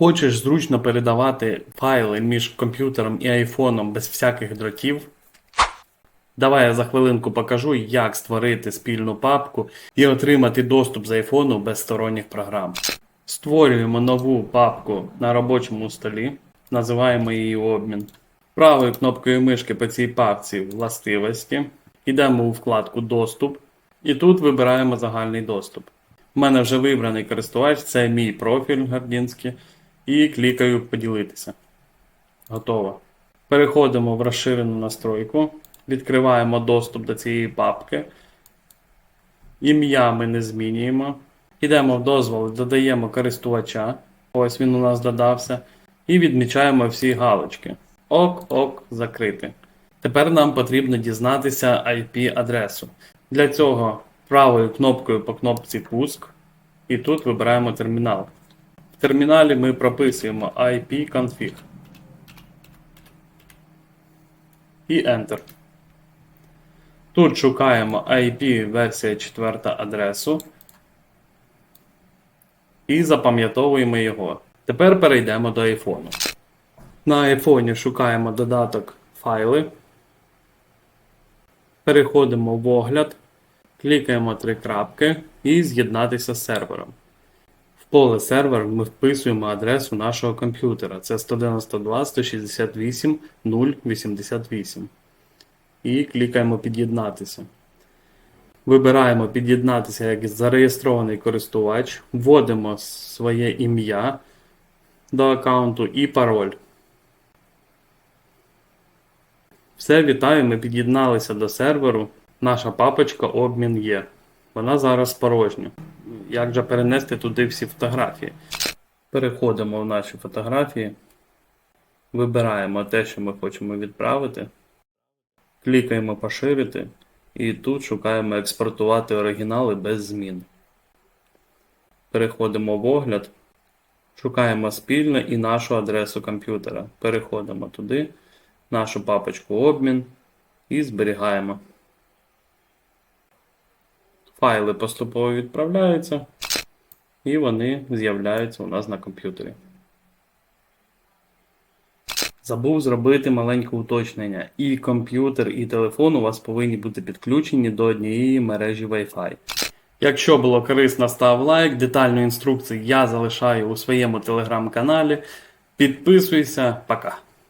Хочеш зручно передавати файли між комп'ютером і айфоном без всяких дротів? Давай я за хвилинку покажу, як створити спільну папку і отримати доступ з айфону без сторонніх програм. Створюємо нову папку на робочому столі, називаємо її обмін. Правою кнопкою мишки по цій папці властивості. Йдемо у вкладку Доступ і тут вибираємо загальний доступ. У мене вже вибраний користувач, це мій профіль Гордінський. І клікаю Поділитися. Готово. Переходимо в розширену настройку. Відкриваємо доступ до цієї папки. Ім'я ми не змінюємо. Йдемо в дозволи, додаємо користувача. Ось він у нас додався. І відмічаємо всі галочки. Ок, ок, закрити. Тепер нам потрібно дізнатися IP-адресу. Для цього правою кнопкою по кнопці Пуск. І тут вибираємо термінал. Терміналі ми прописуємо IP-config. І Enter. Тут шукаємо IP версія 4 адресу. І запам'ятовуємо його. Тепер перейдемо до iPhone. На iPhone шукаємо додаток файли. Переходимо в огляд, клікаємо три крапки і з'єднатися з сервером. Поле сервер ми вписуємо адресу нашого комп'ютера. Це 192.168.088. І клікаємо під'єднатися. Вибираємо під'єднатися як зареєстрований користувач, вводимо своє ім'я до аккаунту і пароль. Все, вітаю, ми під'єдналися до серверу. Наша папочка обмін є. Вона зараз порожня. Як же перенести туди всі фотографії? Переходимо в наші фотографії, вибираємо те, що ми хочемо відправити, клікаємо поширити і тут шукаємо експортувати оригінали без змін. Переходимо в огляд, шукаємо спільне і нашу адресу комп'ютера. Переходимо туди, нашу папочку обмін і зберігаємо. Файли поступово відправляються, і вони з'являються у нас на комп'ютері. Забув зробити маленьке уточнення. І комп'ютер, і телефон у вас повинні бути підключені до однієї мережі Wi-Fi. Якщо було корисно, став лайк. Детальну інструкцію я залишаю у своєму телеграм-каналі. Підписуйся, пока.